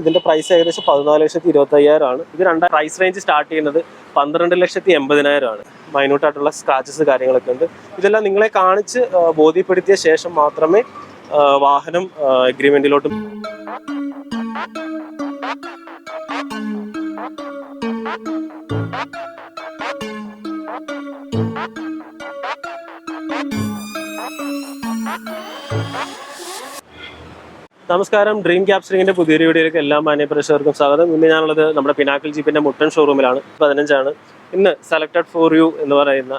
ഇതിന്റെ പ്രൈസ് ഏകദേശം പതിനാല് ലക്ഷത്തി ഇരുപത്തി അയ്യായിരം ആണ് ഇത് രണ്ടാം പ്രൈസ് റേഞ്ച് സ്റ്റാർട്ട് ചെയ്യുന്നത് പന്ത്രണ്ട് ലക്ഷത്തി എൺപതിനായിരം ആണ് മൈന്യൂട്ടായിട്ടുള്ള സ്ക്രാച്ചസ് കാര്യങ്ങളൊക്കെ ഉണ്ട്. ഇതെല്ലാം നിങ്ങളെ കാണിച്ച് ബോധ്യപ്പെടുത്തിയ ശേഷം മാത്രമേ വാഹനം എഗ്രിമെന്റിലോട്ട് നമസ്കാരം. ഡ്രീം ക്യാപ്ചറിങ്ങിന്റെ പുതിയൊരു വീഡിയോയിലേക്ക് എല്ലാ മാന്യ മാന്യപ്രേക്ഷകർക്കും സ്വാഗതം. ഇന്ന് ഞാനുള്ളത് നമ്മുടെ പിനാക്കിൾ ജീപ്പിന്റെ മുട്ടൻ ഷോറൂമിലാണ് പതിനഞ്ചാണ്. ഇന്ന് സെലക്ടഡ് ഫോർ യു എന്ന് പറയുന്ന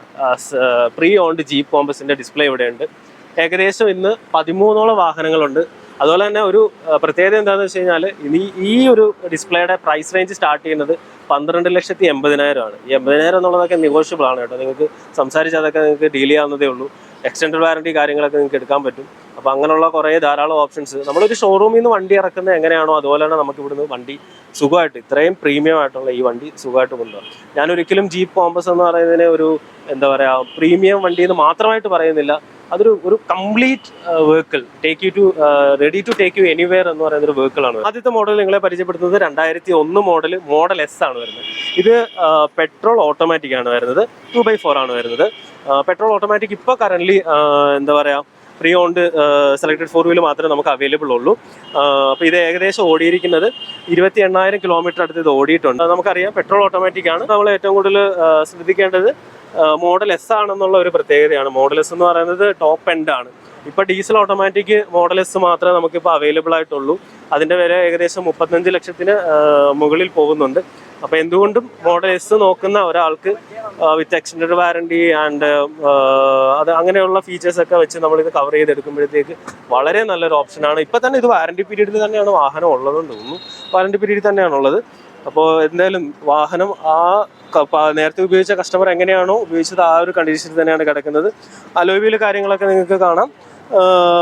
പ്രീ ഓൺഡ് ജീപ്പ് കോമ്പസിന്റെ ഡിസ്പ്ലേ ഇവിടെയുണ്ട്. ഏകദേശം ഇന്ന് പതിമൂന്നോളം വാഹനങ്ങളുണ്ട്. അതുപോലെ തന്നെ ഒരു പ്രത്യേകത എന്താണെന്ന് വെച്ച് കഴിഞ്ഞാൽ ഇനി ഈ ഒരു ഡിസ്പ്ലേയുടെ പ്രൈസ് റേഞ്ച് സ്റ്റാർട്ട് ചെയ്യുന്നത് പന്ത്രണ്ട് ലക്ഷത്തി എൺപതിനായിരമാണ്. ഈ എൺപതിനായിരം എന്നുള്ളതൊക്കെ നെഗോഷ്യബിൾ ആണ് കേട്ടോ. നിങ്ങൾക്ക് സംസാരിച്ച് അതൊക്കെ നിങ്ങൾക്ക് ഡീൽ ചെയ്യാവുന്നതേ ഉള്ളൂ. എക്സ്റ്റൻഡ് വാറണ്ടി കാര്യങ്ങളൊക്കെ നിങ്ങൾക്ക് എടുക്കാൻ പറ്റും. അപ്പോൾ അങ്ങനെയുള്ള കുറേ ധാരാളം ഓപ്ഷൻസ് നമ്മളൊരു ഷോറൂമിൽ നിന്ന് വണ്ടി ഇറക്കുന്ന എങ്ങനെയാണോ അതുപോലെ തന്നെ നമുക്ക് ഇവിടുന്ന് വണ്ടി സുഖമായിട്ട് ഇത്രയും പ്രീമിയം ആയിട്ടുള്ള ഈ വണ്ടി സുഖമായിട്ട് കൊണ്ടുപോകാം ഞാൻ ഒരിക്കലും ജീപ്പ് കോമ്പസ് എന്ന് പറയുന്നതിനെ ഒരു എന്താ പറയുക പ്രീമിയം വണ്ടി എന്ന് മാത്രമായിട്ട് പറയുന്നില്ല. അതൊരു ഒരു complete vehicle take you to ready to take you anywhere എന്ന് പറയുന്ന ഒരു വെഹിക്കിൾ ആണ്. ആദ്യത്തെ മോഡൽ നിങ്ങളെ പരിചയപ്പെടുത്തുന്നത് രണ്ടായിരത്തി ഒന്ന് മോഡൽ മോഡൽ എസ് ആണ് വരുന്നത്. ഇത് പെട്രോൾ ഓട്ടോമാറ്റിക് ആണ് വരുന്നത്. ടു ബൈ ഫോർ ആണ് വരുന്നത്. പെട്രോൾ ഓട്ടോമാറ്റിക് ഇപ്പോൾ കറന്റ് എന്താ പറയുക pre owned selected four wheel മാത്രമേ നമുക്ക് അവൈലബിൾ ഉള്ളൂ. അപ്പോൾ ഇത് ഏകദേശം ഓടിയിരിക്കുന്നത് ഇരുപത്തി എണ്ണായിരം കിലോമീറ്റർ അടുത്ത് ഇത് ഓടിയിട്ടുണ്ട്. നമുക്കറിയാം പെട്രോൾ ഓട്ടോമാറ്റിക് ആണ്. നമ്മൾ ഏറ്റവും കൂടുതൽ ശ്രദ്ധിക്കേണ്ടത് മോഡൽ എസ് ആണെന്നുള്ള ഒരു പ്രത്യേകതയാണ്. മോഡൽ എസ് എന്ന് പറയുന്നത് ടോപ്പ് എൻഡ് ആണ്. ഇപ്പൊ ഡീസൽ ഓട്ടോമാറ്റിക് മോഡൽ എസ് മാത്രമേ നമുക്കിപ്പോൾ അവൈലബിൾ ആയിട്ടുള്ളൂ. അതിന്റെ വില ഏകദേശം മുപ്പത്തഞ്ച് ലക്ഷത്തിന് മുകളിൽ പോകുന്നുണ്ട്. അപ്പൊ എന്തുകൊണ്ടും മോഡൽ എസ് നോക്കുന്ന ഒരാൾക്ക് വിത്ത് എക്സ്റ്റൻഡ് വാറണ്ടി ആൻഡ് അത് അങ്ങനെയുള്ള ഫീച്ചേഴ്സ് ഒക്കെ വെച്ച് നമ്മൾ ഇത് കവർ ചെയ്തെടുക്കുമ്പോഴത്തേക്ക് വളരെ നല്ലൊരു ഓപ്ഷനാണ് ഇപ്പൊ തന്നെ ഇത് വാറണ്ടി പീരീഡിൽ തന്നെയാണ് വാഹനം ഉള്ളതെന്ന് തോന്നുന്നു. വാറണ്ടി പീരീഡിൽ തന്നെയാണുള്ളത് അപ്പോൾ എന്തായാലും വാഹനം ആ നേരത്തെ ഉപയോഗിച്ച കസ്റ്റമർ എങ്ങനെയാണോ ഉപയോഗിച്ചത് ആ ഒരു കണ്ടീഷനിൽ തന്നെയാണ് കിടക്കുന്നത്. അലോയിൽ കാര്യങ്ങളൊക്കെ നിങ്ങൾക്ക് കാണാം.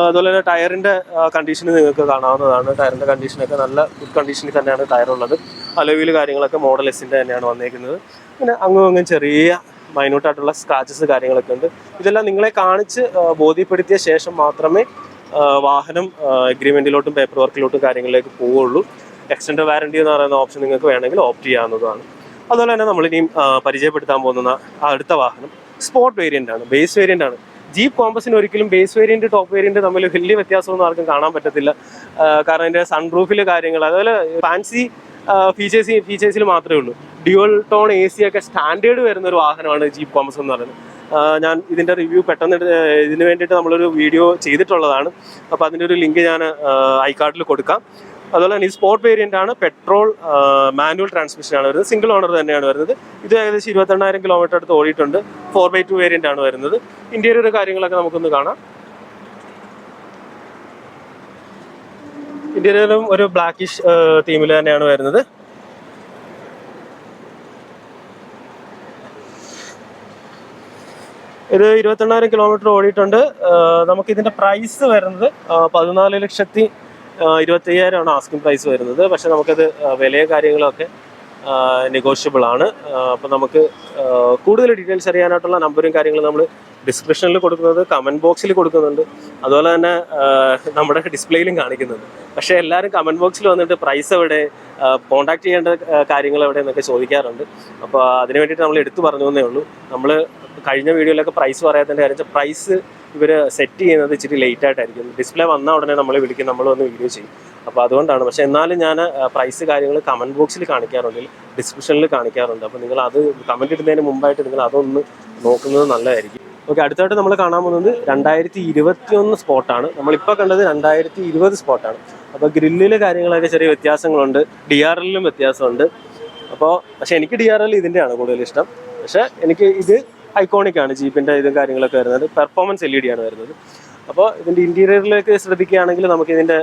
അതുപോലെ തന്നെ ടയറിന്റെ കണ്ടീഷൻ നിങ്ങൾക്ക് കാണാവുന്നതാണ്. ടയറിന്റെ കണ്ടീഷനൊക്കെ നല്ല ഗുഡ് കണ്ടീഷനിൽ തന്നെയാണ് ടയർ ഉള്ളത്. അലോയിൽ കാര്യങ്ങളൊക്കെ മോഡൽ എസിന്റെ തന്നെയാണ് വന്നേക്കുന്നത്. പിന്നെ അങ്ങും അങ്ങും ചെറിയ മൈന്യൂട്ടായിട്ടുള്ള സ്ക്രാച്ചസ് കാര്യങ്ങളൊക്കെ ഉണ്ട്. ഇതെല്ലാം നിങ്ങളെ കാണിച്ച് ബോധ്യപ്പെടുത്തിയ ശേഷം മാത്രമേ വാഹനം എഗ്രിമെന്റിലോട്ടും പേപ്പർ വർക്കിലോട്ടും കാര്യങ്ങളിലേക്ക് പോവുള്ളൂ എക്സ്റ്റൻഡ് വാറണ്ടി എന്ന് പറയുന്ന ഓപ്ഷൻ നിങ്ങൾക്ക് വേണമെങ്കിൽ ഓപ്റ്റ് ചെയ്യാവുന്നതാണ്. അതുപോലെ തന്നെ നമ്മളിനിയും പരിചയപ്പെടുത്താൻ പോകുന്ന അടുത്ത വാഹനം സ്പോർട്ട് വേരിയന്റ് ആണ് ബേസ് വേരിയന്റ് ആണ്. ജീപ്പ് കോമ്പസിന് ഒരിക്കലും ബേസ് വേരിയന്റ് ടോപ്പ് വേരിയന്റ് തമ്മിൽ വലിയ വ്യത്യാസമൊന്നും ആർക്കും കാണാൻ പറ്റത്തില്ല. കാരണം കാരണം അതിന്റെ സൺറൂഫിലെ കാര്യങ്ങൾ അതുപോലെ ഫാൻസി ഫീച്ചേഴ്സ് ഫീച്ചേഴ്സിൽ മാത്രമേ ഉള്ളൂ. ഡ്യുവൽ ടോൺ എ സി ഒക്കെ സ്റ്റാൻഡേർഡ് വരുന്ന ഒരു വാഹനമാണ് ജീപ്പ് കോമസ് എന്ന് പറയുന്നത്. ഞാൻ ഇതിന്റെ റിവ്യൂ പെട്ടെന്ന് ഇതിന് വേണ്ടിയിട്ട് നമ്മളൊരു വീഡിയോ ചെയ്തിട്ടുള്ളതാണ്. അപ്പോൾ അതിന്റെ ഒരു ലിങ്ക് ഞാൻ ഐക്കാർഡിൽ കൊടുക്കാം. അതുപോലെ തന്നെ ഈ സ്പോർട്ട് വേരിയന്റ് ആണ് പെട്രോൾ മാനുവൽ ട്രാൻസ്മിഷൻ ആണ് വരുന്നത്. സിംഗിൾ ഓണർ തന്നെയാണ് വരുന്നത്. ഇത് ഏകദേശം ഇരുപത്തെണ്ണായിരം കിലോമീറ്റർ അടുത്ത് ഓടിയിട്ടുണ്ട്. ഫോർ ബൈ ടു വേരിയന്റ് ആണ് വരുന്നത്. ഇന്റീരിയർ കാര്യങ്ങളൊക്കെ നമുക്കൊന്ന് കാണാം. ഇന്റീരിയറും ഒരു ബ്ലാക്കിഷ് തീമിൽ തന്നെയാണ് വരുന്നത്. ഇത് ഇരുപത്തെണ്ണായിരം കിലോമീറ്റർ ഓടിയിട്ടുണ്ട്. നമുക്ക് ഇതിന്റെ പ്രൈസ് വരുന്നത് പതിനാല് ലക്ഷത്തി ഇരുപത്തി അയ്യായിരമാണ് ആസ്കിംഗ് പ്രൈസ് വരുന്നത്. പക്ഷെ നമുക്കത് വിലയും കാര്യങ്ങളൊക്കെ നെഗോഷ്യബിൾ ആണ്. അപ്പോൾ നമുക്ക് കൂടുതൽ ഡീറ്റെയിൽസ് അറിയാനായിട്ടുള്ള നമ്പറും കാര്യങ്ങളും നമ്മൾ ഡിസ്ക്രിപ്ഷനിൽ കൊടുക്കുന്നത് കമന്റ് ബോക്സിൽ കൊടുക്കുന്നുണ്ട്. അതുപോലെ തന്നെ നമ്മുടെ ഡിസ്പ്ലേയിലും കാണിക്കുന്നുണ്ട്. പക്ഷേ എല്ലാവരും കമന്റ് ബോക്സിൽ വന്നിട്ട് പ്രൈസ് എവിടെ കോൺടാക്ട് ചെയ്യേണ്ട കാര്യങ്ങൾ എവിടെ എന്നൊക്കെ ചോദിക്കാറുണ്ട്. അപ്പോൾ അതിന് വേണ്ടിയിട്ട് നമ്മൾ എടുത്തു പറഞ്ഞു എന്നേ ഉള്ളൂ. നമ്മൾ കഴിഞ്ഞ വീഡിയോയിലൊക്കെ പ്രൈസ് പറയാത്തതിന്റെ കാര്യം പ്രൈസ് ഇവർ സെറ്റ് ചെയ്യുന്നത് ഇച്ചിരി ലേറ്റ് ആയിട്ടായിരിക്കും. ഡിസ്പ്ലേ വന്ന ഉടനെ നമ്മൾ വിളിക്കും നമ്മൾ വന്ന് വീഡിയോ ചെയ്യും. അപ്പോൾ അതുകൊണ്ടാണ്. പക്ഷേ എന്നാലും ഞാൻ പ്രൈസ് കാര്യങ്ങൾ കമന്റ് ബോക്സിൽ കാണിക്കാറുണ്ട് ഡിസ്ക്രിപ്ഷനിൽ കാണിക്കാറുണ്ട്. അപ്പോൾ നിങ്ങൾ അത് കമന്റ് ഇടുന്നതിന് മുമ്പായിട്ട് നിങ്ങൾ അതൊന്ന് നോക്കുന്നത് നല്ലതായിരിക്കും. ഓക്കെ അടുത്തായിട്ട് നമ്മൾ കാണാൻ പോകുന്നത് രണ്ടായിരത്തി ഇരുപത്തി ഒന്ന് സ്പോട്ടാണ് നമ്മളിപ്പോൾ കണ്ടത് രണ്ടായിരത്തി ഇരുപത് സ്പോട്ടാണ് അപ്പോൾ ഗ്രില്ലിലെ കാര്യങ്ങളൊക്കെ ചെറിയ വ്യത്യാസങ്ങളുണ്ട് ഡി ആർ എല്ലിലും വ്യത്യാസമുണ്ട്. അപ്പോൾ പക്ഷേ എനിക്ക് ഡി ആർ എൽ ഇതിന്റെയാണ് കൂടുതൽ ഇഷ്ടം പക്ഷേ എനിക്ക് ഇത് ഐക്കോണിക് ആണ് ജീപ്പിന്റെ ഇതും കാര്യങ്ങളൊക്കെ വരുന്നത്. പെർഫോമൻസ് എൽ ഇ ഡി ആണ് വരുന്നത്. അപ്പോൾ ഇതിന്റെ ഇന്റീരിയറിലേക്ക് ശ്രദ്ധിക്കുകയാണെങ്കിൽ നമുക്ക് ഇതിന്റെ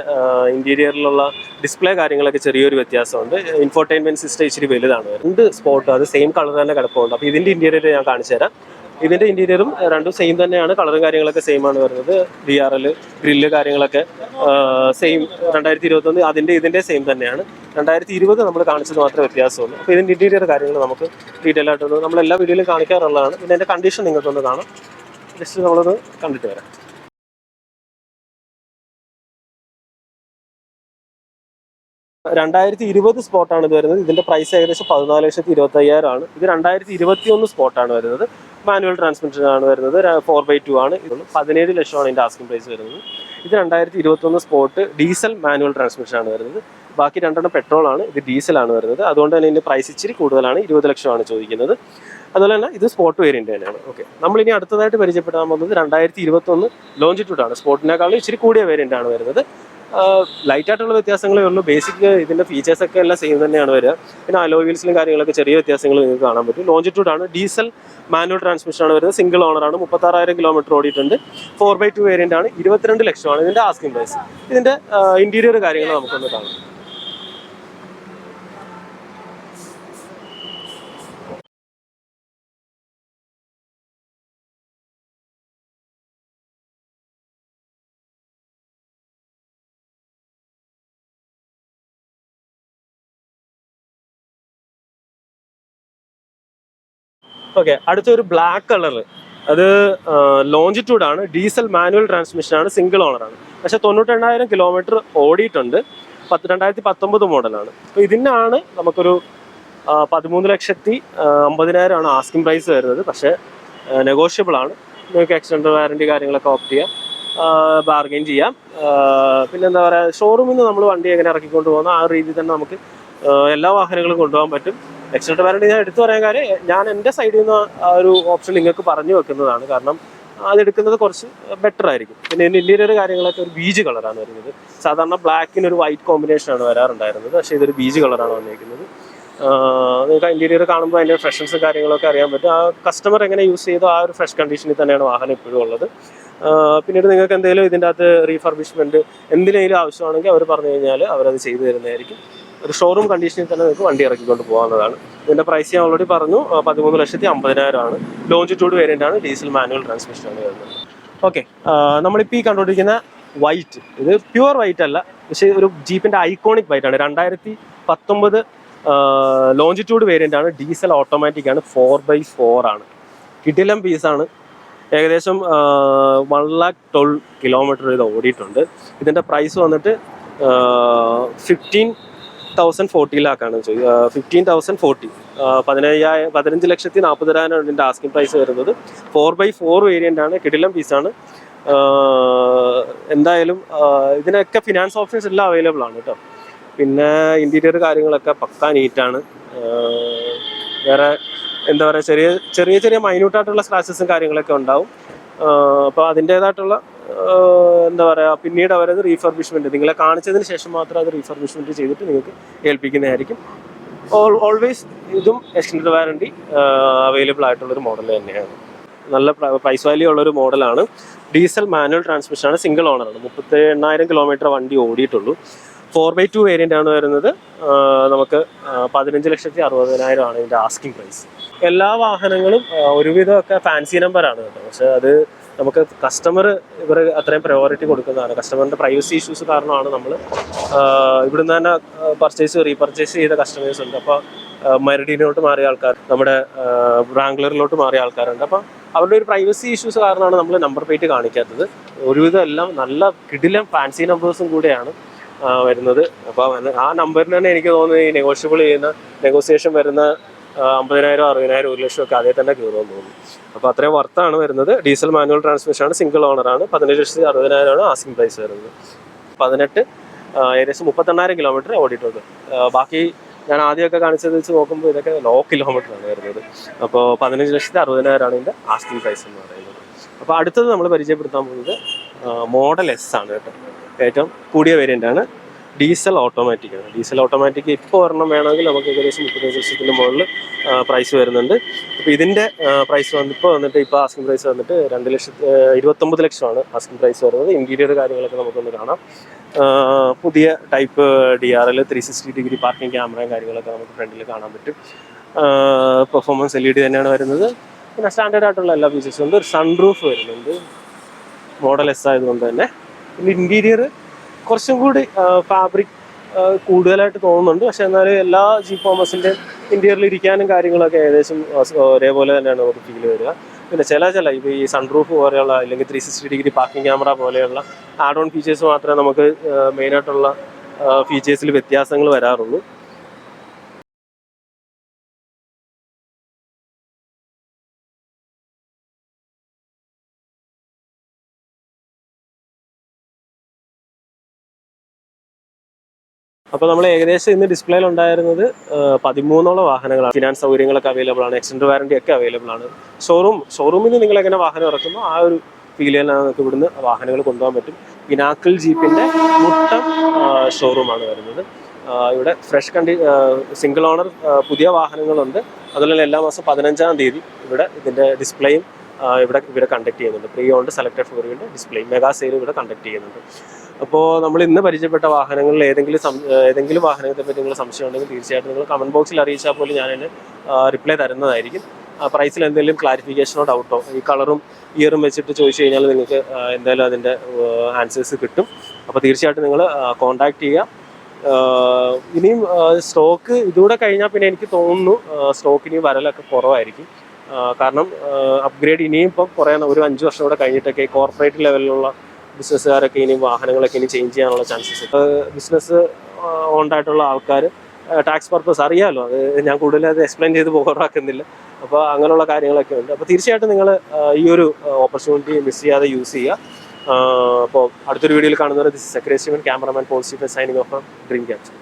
ഇന്റീരിയറിലുള്ള ഡിസ്പ്ലേ കാര്യങ്ങളൊക്കെ ചെറിയൊരു വ്യത്യാസമുണ്ട്. ഇൻഫോർടൈൻമെന്റ് സിസ്റ്റം ഇച്ചിരി വലുതാണ്. രണ്ട് സ്പോട്ട് അത് സെയിം കളർ തന്നെ കിടപ്പുണ്ട്. അപ്പോൾ ഇതിന്റെ ഇന്റീരിയർ ഞാൻ കാണിച്ചു തരാം ഇതിന്റെ ഇന്റീരിയറും രണ്ടും സെയിം തന്നെയാണ്. കളറും കാര്യങ്ങളൊക്കെ സെയിം ആണ് വരുന്നത്. ഡി ആർ എൽ ഗ്രില്ല് കാര്യങ്ങളൊക്കെ സെയിം രണ്ടായിരത്തി ഇരുപത്തൊന്ന് അതിന്റെ ഇതിന്റെ സെയിം തന്നെയാണ്. രണ്ടായിരത്തി ഇരുപത് നമ്മൾ കാണിച്ചത് മാത്രമേ വ്യത്യാസമുള്ളൂ. അപ്പോൾ ഇതിന്റെ ഇന്റീരിയർ കാര്യങ്ങൾ നമുക്ക് ഡീറ്റെയിൽ ആയിട്ടൊന്ന് നമ്മൾ എല്ലാ വീഡിയോയിലും കാണിക്കാറുള്ളതാണ്. പിന്നെ അതിന്റെ കണ്ടീഷൻ നിങ്ങൾക്കൊന്ന് കാണാം. ജസ്റ്റ് നമ്മളൊന്ന് കണ്ടിട്ട് വരാം. രണ്ടായിരത്തി ഇരുപത് സ്പോട്ടാണ് ഇത് വരുന്നത്. ഇതിന്റെ പ്രൈസ് ഏകദേശം പതിനാല് ലക്ഷത്തി ഇരുപത്തി അയ്യായിരം ആണ്. ഇത് രണ്ടായിരത്തി ഇരുപത്തി ഒന്ന് സ്പോട്ടാണ് വരുന്നത്. മാനുവൽ ട്രാൻസ്മിഷൻ ആണ് വരുന്നത്. ഫോർ ബൈ ടു ആണ്. ഇത് പതിനേഴ് ലക്ഷമാണ് ഇതിന്റെ ആസ്കിംഗ് പ്രൈസ് വരുന്നത്. ഇത് രണ്ടായിരത്തി ഇരുപത്തി ഒന്ന് സ്പോട്ട് ഡീസൽ മാനുവൽ ട്രാൻസ്മിഷൻ ആണ് വരുന്നത്. ബാക്കി രണ്ടെണ്ണം പെട്രോൾ ആണ്. ഇത് ഡീസൽ ആണ് വരുന്നത്. അതുകൊണ്ട് തന്നെ ഇതിന്റെ പ്രൈസ് ഇച്ചിരി കൂടുതലാണ്. ഇരുപത് ലക്ഷമാണ് ചോദിക്കുന്നത്. അതുപോലെ തന്നെ ഇത് സ്പോട്ട് വേരിയന്റ് തന്നെയാണ്. ഓക്കെ നമ്മൾ ഇനി അടുത്തതായിട്ട് പരിചയപ്പെടാൻ പോകുന്നത് രണ്ടായിരത്തി ഇരുപത്തി ഒന്ന് ലോഞ്ചിറ്റ്യൂഡ് ആണ് സ്പോട്ടിനേക്കാളും ഇച്ചിരി കൂടിയ വേരിയന്റ് ആണ് വരുന്നത്. ലൈറ്റ് ആയിട്ടുള്ള വ്യത്യാസങ്ങളേ ഉള്ളൂ. ബേസിക് ഇതിന്റെ ഫീച്ചേഴ്സ് ഒക്കെ എല്ലാം സെയിം തന്നെയാണ് വരിക. പിന്നെ അലോ വീൽസിലും കാര്യങ്ങളൊക്കെ ചെറിയ വ്യത്യാസങ്ങൾ നിങ്ങൾക്ക് കാണാൻ പറ്റും. ലോഞ്ചിറ്റ്യൂഡ് ആണ്. ഡീസൽ മാനുവൽ ട്രാൻസ്മിഷൻ ആണ് വരുന്നത്. സിംഗിൾ ഓണറാണ് മുപ്പത്താറായിരം കിലോമീറ്റർ ഓടിയിട്ടുണ്ട്. ഫോർ ബൈ ടു വേരിയന്റ് ആണ്. ഇരുപത്തിരണ്ട് ലക്ഷമാണ് ഇതിന്റെ ആസ്കിംഗ് പ്രൈസ് ഇതിന്റെ ഇന്റീരിയർ കാര്യങ്ങൾ നമുക്കൊന്ന് കാണാം. ഓക്കെ അടുത്തൊരു ബ്ലാക്ക് കളർ അത് ലോഞ്ചിറ്റ്യൂഡ് ആണ്. ഡീസൽ മാനുവൽ ട്രാൻസ്മിഷൻ ആണ് സിംഗിൾ ഓണറാണ് പക്ഷെ തൊണ്ണൂറ്റെണ്ണായിരം കിലോമീറ്റർ ഓടിയിട്ടുണ്ട്. പത്ത് രണ്ടായിരത്തി പത്തൊമ്പത് മോഡലാണ് അപ്പോൾ ഇതിനാണ് നമുക്കൊരു പതിമൂന്ന് ലക്ഷത്തി അമ്പതിനായിരമാണ് ആസ്കിംഗ് പ്രൈസ് വരുന്നത്. പക്ഷേ നെഗോഷ്യബിൾ ആണ്. നിങ്ങൾക്ക് എക്സ്റ്റൻഡ് വാറണ്ടി കാര്യങ്ങളൊക്കെ ഓപ്റ്റ് ചെയ്യാം. ബാർഗെയിൻ ചെയ്യാം. പിന്നെ പിന്നെന്താ പറയുക ഷോറൂമിൽ നിന്ന് നമ്മൾ വണ്ടി എങ്ങനെ ഇറക്കിക്കൊണ്ട് പോകുന്ന ആ രീതിയിൽ തന്നെ നമുക്ക് എല്ലാ വാഹനങ്ങളും കൊണ്ടുപോകാൻ പറ്റും. വാറണ്ടി ഞാൻ എടുത്തു പറയാൻ കാര്യം ഞാൻ എന്റെ സൈഡിൽ നിന്ന് ആ ഒരു ഓപ്ഷൻ നിങ്ങൾക്ക് പറഞ്ഞു വെക്കുന്നതാണ്. കാരണം അതെടുക്കുന്നത് കുറച്ച് ബെറ്റർ ആയിരിക്കും. പിന്നെ ഇതിന്റെ ഇന്റീരിയർ കാര്യങ്ങളൊക്കെ ഒരു ബീജ് കളറാണ് വരുന്നത്. സാധാരണ ബ്ലാക്കിന് ഒരു വൈറ്റ് കോമ്പിനേഷൻ ആണ് വരാറുണ്ടായിരുന്നത്. പക്ഷേ ഇതൊരു ബീജ് കളറാണ് വന്നിരിക്കുന്നത്. നിങ്ങൾക്ക് ഇന്റീരിയർ കാണുമ്പോൾ അതിന്റെ ഫ്രഷ്നസ് കാര്യങ്ങളൊക്കെ അറിയാൻ പറ്റും. ആ കസ്റ്റമർ എങ്ങനെ യൂസ് ചെയ്തോ ആ ഒരു ഫ്രഷ് കണ്ടീഷനിൽ തന്നെയാണ് വാഹനം ഇപ്പോഴും ഉള്ളത്. പിന്നീട് നിങ്ങൾക്ക് എന്തെങ്കിലും ഇതിന്റെ അകത്ത് റീഫർബിഷ്മെന്റ് എന്തിനേലും ആവശ്യമാണെങ്കിൽ അവർ പറഞ്ഞു കഴിഞ്ഞാൽ അവരത് ചെയ്തു തരുന്നതായിരിക്കും. ഒരു ഷോറൂം കണ്ടീഷനിൽ തന്നെ നിങ്ങൾക്ക് വണ്ടി ഇറക്കിക്കൊണ്ട് പോകാവുന്നതാണ്. ഇതിന്റെ പ്രൈസ് ഞാൻ ഓൾറെഡി പറഞ്ഞു. പതിമൂന്ന് ലക്ഷത്തി അമ്പതിനായിരം ആണ് ലോഞ്ചിറ്റ്യൂഡ് വേരിയന്റ് ആണ്. ഡീസൽ മാനുവൽ ട്രാൻസ്മിഷൻ ആണ് വരുന്നത്. ഓക്കെ നമ്മളിപ്പോൾ ഈ കണ്ടുകൊണ്ടിരിക്കുന്ന വൈറ്റ് ഇത് പ്യുവർ വൈറ്റ് അല്ല. പക്ഷേ ഒരു ജീപ്പിന്റെ ഐക്കോണിക് വൈറ്റ് ആണ്. രണ്ടായിരത്തി പത്തൊമ്പത് ലോഞ്ചിറ്റ്യൂഡ് വേരിയന്റ് ആണ്. ഡീസൽ ഓട്ടോമാറ്റിക് ആണ്. ഫോർ ബൈ ഫോർ ആണ്. കിടിലം പീസാണ് ഏകദേശം വൺ ലാക്ക് ട്വൽവ് കിലോമീറ്റർ ഇത് ഓടിയിട്ടുണ്ട്. ഇതിന്റെ പ്രൈസ് വന്നിട്ട് ഫിഫ്റ്റീൻ തൗസൻഡ് ഫോർട്ടി ലാക്കാണ് ഫിഫ്റ്റീൻ തൗസൻഡ് ഫോർട്ടി പതിനയ്യായിരം പതിനഞ്ച് ലക്ഷത്തി നാൽപ്പതിനായിരം ഇതിന്റെ ആസ്കിംഗ് പ്രൈസ് വരുന്നത്. ഫോർ ബൈ ഫോർ വേരിയന്റ് ആണ് കിടിലം പീസാണ് എന്തായാലും ഇതിനൊക്കെ ഫിനാൻസ് ഓപ്ഷൻസ് എല്ലാം അവൈലബിൾ ആണ് കേട്ടോ പിന്നെ ഇന്റീരിയർ കാര്യങ്ങളൊക്കെ പക്കാ നീറ്റാണ് വേറെ എന്താ പറയുക ചെറിയ ചെറിയ ചെറിയ മൈന്യൂട്ടായിട്ടുള്ള സ്ക്രാച്ചസും കാര്യങ്ങളൊക്കെ ഉണ്ടാവും. അപ്പോൾ അതിന്റേതായിട്ടുള്ള എന്താ പറയുക പിന്നീട് അവരത് റീഫർബിഷ്മെന്റ് നിങ്ങളെ കാണിച്ചതിന് ശേഷം മാത്രം അത് റീഫർബിഷ്മെന്റ് ചെയ്തിട്ട് നിങ്ങൾക്ക് ഏൽപ്പിക്കുന്നതായിരിക്കും. ഓൾവേസ് ഇതും എക്സ്റ്റൻഡ് വാറണ്ടി അവൈലബിൾ ആയിട്ടുള്ളൊരു മോഡൽ തന്നെയാണ്. നല്ല പ്രൈസ് വാല്യൂ ഉള്ളൊരു മോഡലാണ് ഡീസൽ മാനുവൽ ട്രാൻസ്മിഷൻ ആണ് സിംഗിൾ ഓണറാണ് മുപ്പത്തി എണ്ണായിരം കിലോമീറ്റർ വണ്ടി ഓടിയിട്ടുള്ളൂ. ഫോർ ബൈ ടു വേരിയന്റ് ആണ് വരുന്നത്. നമുക്ക് പതിനഞ്ച് ലക്ഷത്തി അറുപതിനായിരം ആണ് ഇതിന്റെ ആസ്കിംഗ് പ്രൈസ് എല്ലാ വാഹനങ്ങളും ഒരുവിധമൊക്കെ ഫാൻസി നമ്പറാണ് കേട്ടോ. പക്ഷെ അത് നമുക്ക് കസ്റ്റമർ ഇവർ അത്രയും പ്രയോറിറ്റി കൊടുക്കുന്നതാണ്. കസ്റ്റമറിന്റെ പ്രൈവസി ഇഷ്യൂസ് കാരണമാണ് നമ്മൾ ഇവിടുന്ന് തന്നെ പർച്ചേസ് റീപർച്ചേസ് ചെയ്ത കസ്റ്റമേഴ്സ് ഉണ്ട്. അപ്പോൾ മരടീനോട്ട് മാറിയ ആൾക്കാർ നമ്മുടെ ബ്രാംഗ്ലറിലോട്ട് മാറിയ ആൾക്കാരുണ്ട്. അപ്പം അവരുടെ ഒരു പ്രൈവസി ഇഷ്യൂസ് കാരണമാണ് നമ്മൾ നമ്പർ പ്ലേറ്റ് കാണിക്കാത്തത്. ഒരുവിധം എല്ലാം നല്ല കിടിലം ഫാൻസി നമ്പേഴ്സും കൂടെയാണ് വരുന്നത്. അപ്പോൾ ആ നമ്പറിന് തന്നെ എനിക്ക് തോന്നുന്നത് ഈ നെഗോഷ്യബിൾ ചെയ്യുന്ന നെഗോസിയേഷൻ വരുന്ന അമ്പതിനായിരം അറുപതിനായിരം ഒരു ലക്ഷം ഒക്കെ അതേ തന്നെ കയറുമെന്ന് തോന്നുന്നു. അപ്പോൾ അത്രയും വർത്താണ് വരുന്നത്. ഡീസൽ മാനുവൽ ട്രാൻസ്മിഷൻ ആണ് സിംഗിൾ ഓണറാണ് പതിനഞ്ച് ലക്ഷത്തി അറുപതിനായിരമാണ് ആസ്കിംഗ് പ്രൈസ് വരുന്നത്. പതിനെട്ട് ഏകദേശം മുപ്പത്തെണ്ണായിരം കിലോമീറ്റർ ഓടിയിട്ടുണ്ട്. ബാക്കി ഞാൻ ആദ്യമൊക്കെ കാണിച്ചത് വെച്ച് നോക്കുമ്പോൾ ഇതൊക്കെ ലോ കിലോമീറ്റർ ആണ് വരുന്നത്. അപ്പോൾ പതിനഞ്ച് ലക്ഷത്തി അറുപതിനായിരമാണ് ഇതിന്റെ ആസ്കിംഗ് പ്രൈസ് എന്ന് പറയുന്നത്. അപ്പോൾ അടുത്തത് നമ്മൾ പരിചയപ്പെടുത്താൻ പോകുന്നത് മോഡൽ എസ് ആണ് കേട്ടോ. ഏറ്റവും കൂടിയ വേരിയന്റ് ആണ്. ഡീസൽ ഓട്ടോമാറ്റിക് ആണ്. ഡീസൽ ഓട്ടോമാറ്റിക് ഇപ്പോൾ ഒരെണ്ണം വേണമെങ്കിൽ നമുക്ക് ഏകദേശം മുപ്പത്തഞ്ച് ലക്ഷത്തിന്റെ മുകളിൽ പ്രൈസ് വരുന്നുണ്ട്. അപ്പോൾ ഇതിന്റെ പ്രൈസ് വന്ന് ഇപ്പോൾ വന്നിട്ട് ഇപ്പോൾ ആസ്കിംഗ് പ്രൈസ് വന്നിട്ട് രണ്ട് ലക്ഷത്തി ഇരുപത്തൊമ്പത് ലക്ഷമാണ് ആസ്കിംഗ് പ്രൈസ് വരുന്നത്. ഇന്റീരിയർ കാര്യങ്ങളൊക്കെ നമുക്കൊന്ന് കാണാം. പുതിയ type D R L three sixty degree parking ക്യാമറയും കാര്യങ്ങളൊക്കെ നമുക്ക് ഫ്രണ്ടിൽ കാണാൻ പറ്റും. പെർഫോമൻസ് എൽ ഇ ഡി തന്നെയാണ് വരുന്നത്. പിന്നെ സ്റ്റാൻഡേർഡ് ആയിട്ടുള്ള എല്ലാ ഫീച്ചേഴ്സും ഉണ്ട്. ഒരു സൺറൂഫ് വരുന്നുണ്ട്. മോഡൽ എസ് ആയതുകൊണ്ട് തന്നെ. പിന്നെ ഇന്റീരിയർ കുറച്ചും കൂടി ഫാബ്രിക് കൂടുതലായിട്ട് തോന്നുന്നുണ്ട്. പക്ഷെ എന്നാലും എല്ലാ ജി കോമേഴ്സിന്റെയും ഇന്റീരിയറിൽ ഇരിക്കാനും കാര്യങ്ങളൊക്കെ ഏകദേശം ഒരേപോലെ തന്നെയാണ് നമുക്ക് ഫീൽ വരിക. പിന്നെ ചില ചില ഇപ്പോൾ ഈ സൺറൂഫ് പോലെയുള്ള അല്ലെങ്കിൽ three sixty degree parking camera പോലെയുള്ള ആഡ് ഓൺ ഫീച്ചേഴ്സ് മാത്രമേ നമുക്ക് മെയിനായിട്ടുള്ള ഫീച്ചേഴ്സിൽ വ്യത്യാസങ്ങൾ വരാറുള്ളൂ. അപ്പോൾ നമ്മൾ ഏകദേശം ഇന്ന് ഡിസ്പ്ലേയിൽ ഉണ്ടായിരുന്നത് പതിമൂന്നോളം വാഹനങ്ങളാണ്. ഫിനാൻസ് സൗകര്യങ്ങളൊക്കെ അവൈലബിൾ ആണ്. എക്സ്റ്റൻഡ് വാറണ്ടി ഒക്കെ അവൈലബിൾ ആണ്. ഷോറൂം ഷോറൂമിൽ നിങ്ങൾ എങ്ങനെ വാഹനം ഇറക്കുന്നു ആ ഒരു ഫീലിലാണ് നമുക്ക് ഇവിടുന്ന് വാഹനങ്ങൾ കൊണ്ടുപോകാൻ പറ്റും. പിനാക്കിൾ ജീപ്പിന്റെ മുട്ടം ഷോറൂമാണ് വരുന്നത്. ഇവിടെ ഫ്രഷ് കണ്ടി സിംഗിൾ ഓണർ പുതിയ വാഹനങ്ങളുണ്ട്. അതുപോലെ എല്ലാ മാസം പതിനഞ്ചാം തീയതി ഇവിടെ ഇതിന്റെ ഡിസ്പ്ലേയും ഇവിടെ ഇവിടെ കണ്ടക്ട് ചെയ്യുന്നുണ്ട്. പ്രീ ഓൺഡ് സെലക്ടഡ് ഫോറിയുടെ ഡിസ്പ്ലേ മെഗാ സെയിൽ ഇവിടെ കണ്ടക്ട് ചെയ്യുന്നുണ്ട്. അപ്പോൾ നമ്മൾ ഇന്ന് പരിചയപ്പെട്ട വാഹനങ്ങളിൽ ഏതെങ്കിലും ഏതെങ്കിലും വാഹനത്തെ പറ്റി നിങ്ങൾ സംശയം ഉണ്ടെങ്കിൽ തീർച്ചയായിട്ടും നിങ്ങൾ കമന്റ് ബോക്സിൽ അറിയിച്ചാൽ പോലും ഞാൻ റിപ്ലൈ തരുന്നതായിരിക്കും. പ്രൈസിൽ എന്തെങ്കിലും ക്ലാരിഫിക്കേഷനോ ഡൗട്ടോ ഈ കളറും ഇയറും വെച്ചിട്ട് ചോദിച്ചു കഴിഞ്ഞാൽ നിങ്ങൾക്ക് എന്തായാലും അതിന്റെ ആൻസേഴ്സ് കിട്ടും. അപ്പോൾ തീർച്ചയായിട്ടും നിങ്ങൾ കോൺടാക്ട് ചെയ്യുക. ഇനിയും സ്റ്റോക്ക് ഇതുകൂടെ കഴിഞ്ഞാൽ പിന്നെ എനിക്ക് തോന്നുന്നു സ്റ്റോക്ക് ഇനിയും വരലൊക്കെ കുറവായിരിക്കും. കാരണം അപ്ഗ്രേഡ് ഇനിയും ഇപ്പം കുറേ ഒരു അഞ്ച് വർഷം കൂടെ കഴിഞ്ഞിട്ടൊക്കെ കോർപ്പറേറ്റ് ലെവലിലുള്ള ബിസിനസ്സുകാരൊക്കെ ഇനി വാഹനങ്ങളൊക്കെ ഇനി ചേഞ്ച് ചെയ്യാനുള്ള ചാൻസസ് ബിസിനസ് ഓണ്ടായിട്ടുള്ള ആൾക്കാർ ടാക്സ് പർപ്പസ് അറിയാമല്ലോ അത് ഞാൻ കൂടുതൽ അത് എക്സ്പ്ലെയിൻ ചെയ്ത് ബോറാക്കുന്നില്ല അപ്പോൾ അങ്ങനെയുള്ള കാര്യങ്ങളൊക്കെ ഉണ്ട്. അപ്പോൾ തീർച്ചയായിട്ടും നിങ്ങൾ ഈ ഒരു ഓപ്പർച്യൂണിറ്റി മിസ് ചെയ്യാതെ യൂസ് ചെയ്യുക. അപ്പോൾ അടുത്തൊരു വീഡിയോയിൽ കാണുന്നവരെ this secretary cameraman Paul Stephen signing off Dream Capture